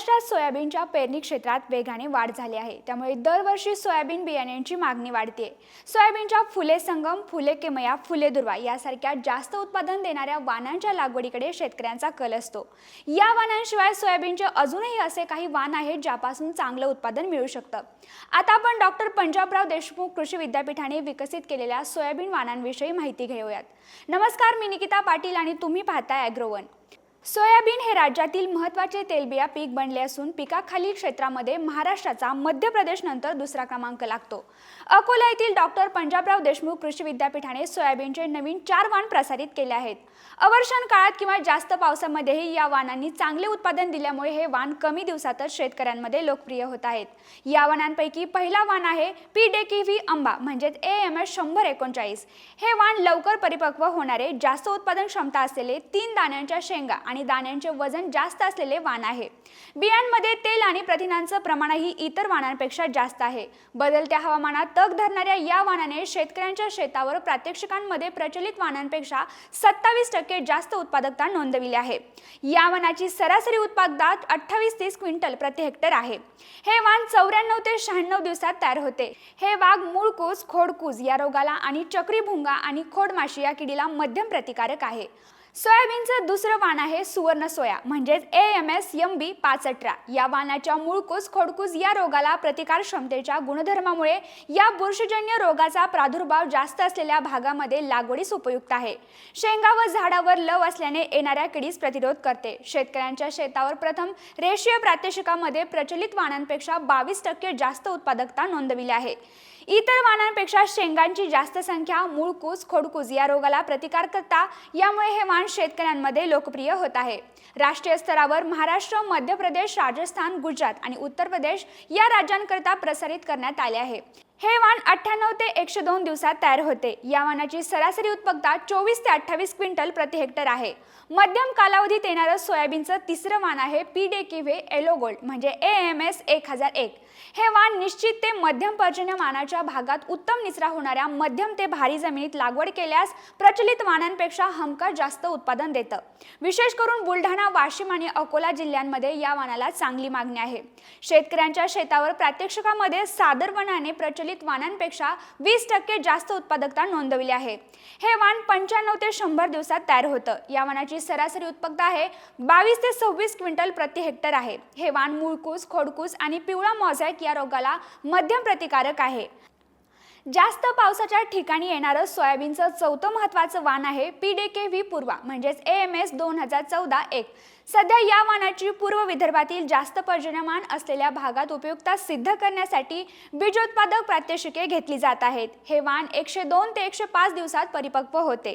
महाराष्ट्रात सोयाबीनच्या पेरणी क्षेत्रात वेगाने वाढ झाली आहे. त्यामुळे दरवर्षी सोयाबीन बियाण्यांची मागणी वाढते सोयाबीनच्या फुले संगम फुले केमया फुले दुर्वा यासारख्या जास्त उत्पादन देणाऱ्या वाणांच्या लागवडीकडे शेतकऱ्यांचा कल असतो. या वाणांशिवाय सोयाबीनचे अजूनही असे काही वाण आहेत ज्यापासून चांगलं उत्पादन मिळू शकतं. आता आपण डॉक्टर पंजाबराव देशमुख कृषी विद्यापीठाने विकसित केलेल्या सोयाबीन वाणांविषयी माहिती घेऊयात. नमस्कार मी निकिता पाटील आणि तुम्ही पाहताय अॅग्रोवन. सोयाबीन हे राज्यातील महत्त्वाचे तेलबिया पीक बनले असून पिकाखालील क्षेत्रामध्ये महाराष्ट्राचा मध्य प्रदेश नंतर दुसरा क्रमांक लागतो. अकोला येथील डॉक्टर पंजाबराव देशमुख कृषी विद्यापीठाने सोयाबीनचे नवीन चार वाण प्रसारित केले आहेत. अवर्षण काळात किंवा जास्त पावसामध्येही या वाणांनी चांगले उत्पादन दिल्यामुळे हे वाण कमी दिवसातच शेतकऱ्यांमध्ये लोकप्रिय होत आहेत. या वाणांपैकी पहिला वाण आहे पी डे व्ही आंबा म्हणजेच ए एम एस शंभर एकोणचाळीस. हे वाण लवकर परिपक्व होणारे जास्त उत्पादन क्षमता असलेले तीन दाण्यांच्या शेंगा आणि दाण्यांचे वजन जास्त असलेले वाण आहे. बियांमध्ये तेल आणि प्रथिनांचं प्रमाणही इतर वाणांपेक्षा जास्त आहे. बदलत्या हवामानात तग धरणाऱ्या या वाणाने शेतकऱ्यांच्या शेतावर प्रात्यक्षिकांमध्ये प्रचलित वाणांपेक्षा सत्तावीस टक्के जास्त उत्पादकता नोंदविली आहे. या वाणाची सरासरी उत्पादकता अठ्ठावीस तीस क्विंटल प्रति हेक्टर आहे. हे वाण चौऱ्याण्णव ते शहाण्णव दिवसात तयार होते. हे वाघ मूळकूस खोडकूस या रोगाला आणि चक्री भुंगा आणि खोडमाशी या किडीला मध्यम प्रतिकारक आहे. सोयाबीनचं दुसरं वाण आहे सुवर्ण सोया म्हणजेच A M S M B पाच अठरा या वाणाच्या मूळकूस खोडकूस या रोगाला प्रतिकार क्षमतेच्या गुणधर्मामुळे या बुरशीजन्य रोगाचा प्रादुर्भाव जास्त असलेल्या भागामध्ये लागवडीस उपयुक्त आहे. शेंगा व झाडावर लव असल्याने येणाऱ्या किडीस प्रतिरोध करते. शेतकऱ्यांच्या शेतावर प्रथम रेषीय प्रात्यक्षिकामध्ये प्रचलित वाणांपेक्षा बावीस टक्के जास्त उत्पादकता नोंदविली आहे. इतर वाणांपेक्षा शेंगांची जास्त संख्या मूळकूस खोडकूस या रोगाला प्रतिकार करता यामुळे हे वाण शेतकऱ्यांमध्ये लोकप्रिय होत आहे. राष्ट्रीय स्तरावर महाराष्ट्र मध्य प्रदेश राजस्थान गुजरात आणि उत्तर प्रदेश या राज्यांकरता प्रसारित करण्यात आले आहे. हे वाण अठ्ठ्याण्णव ते एकशे दोन दिवसात तयार होते. या वाणाची सरासरी उत्पादकता चोवीस ते अठ्ठावीस क्विंटल प्रति हेक्टर आहे. मध्यम कालावधीत येणारं सोयाबीनचं तिसरं वाण आहे P D K V yellow gold म्हणजे ए एम एस एक हजार एक. हे वाण निश्चित ते मध्यम पर्जन्यमानाच्या भागात उत्तम निचरा होणाऱ्या मध्यम ते भारी जमिनीत लागवड केल्यास प्रचलित वाणांपेक्षा हमखास जास्त उत्पादन देतं. विशेष करून बुलढाणा वाशिम आणि अकोला जिल्ह्यांमध्ये या वाणाला चांगली मागणी आहे. शेतकऱ्यांच्या शेतावर प्रात्यक्षिकामध्ये सादरपणाने प्रचलित वाणांपेक्षा वीस टक्के जास्त उत्पादकता नोंदवली आहे. हे वाण पंच्याण्णव ते शंभर दिवसात तयार होतं. या वाणाची सरासरी उत्पादकता आहे बावीस ते सव्वीस क्विंटल प्रति हेक्टर आहे. हे वाण मूळकूस खोडकूस आणि पिवळा मॉझॅक या रोगाला मध्यम प्रतिकारक आहे. जास्त पावसाच्या ठिकाणी येणारं सोयाबीनचं चौथं महत्त्वाचं वाण आहे P D K V Purva म्हणजेच ए एम एस दोन हजार चौदा एक. सध्या या वाणाची पूर्व विदर्भातील जास्त पर्जन्यमान असलेल्या भागात उपयुक्तता सिद्ध करण्यासाठी बीजोत्पादक प्रात्यक्षिके घेतली जात आहेत. हे वाण एकशे दोन ते एकशे पाच दिवसात परिपक्व होते.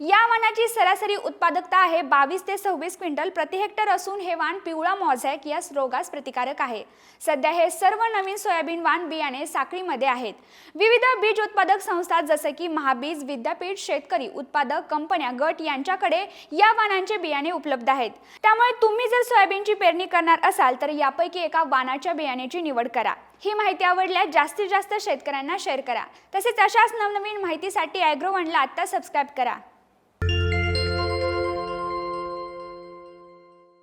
या वाणाची सरासरी उत्पादकता आहे बावीस ते सव्वीस क्विंटल प्रति हेक्टर असून हे वाण पिवळा मॉझॅक या रोगास प्रतिकारक आहे. सध्या हे सर्व नवीन सोयाबीन वाण बियाणे साखळीमध्ये आहेत. विविध बीज उत्पादक संस्था जसे की महाबीज विद्यापीठ शेतकरी उत्पादक कंपन्या गट यांच्याकडे या वाणांचे बियाणे उपलब्ध आहेत. त्यामुळे तुम्ही जर सोयाबीनची पेरणी करणार असाल तर यापैकी एका वाणाच्या बियाण्याची निवड करा. ही माहिती आवडल्यास जास्तीत जास्त शेतकऱ्यांना शेअर करा. तसेच अशाच नवनवीन माहितीसाठी ॲग्रो वनला आत्ता सबस्क्राईब करा.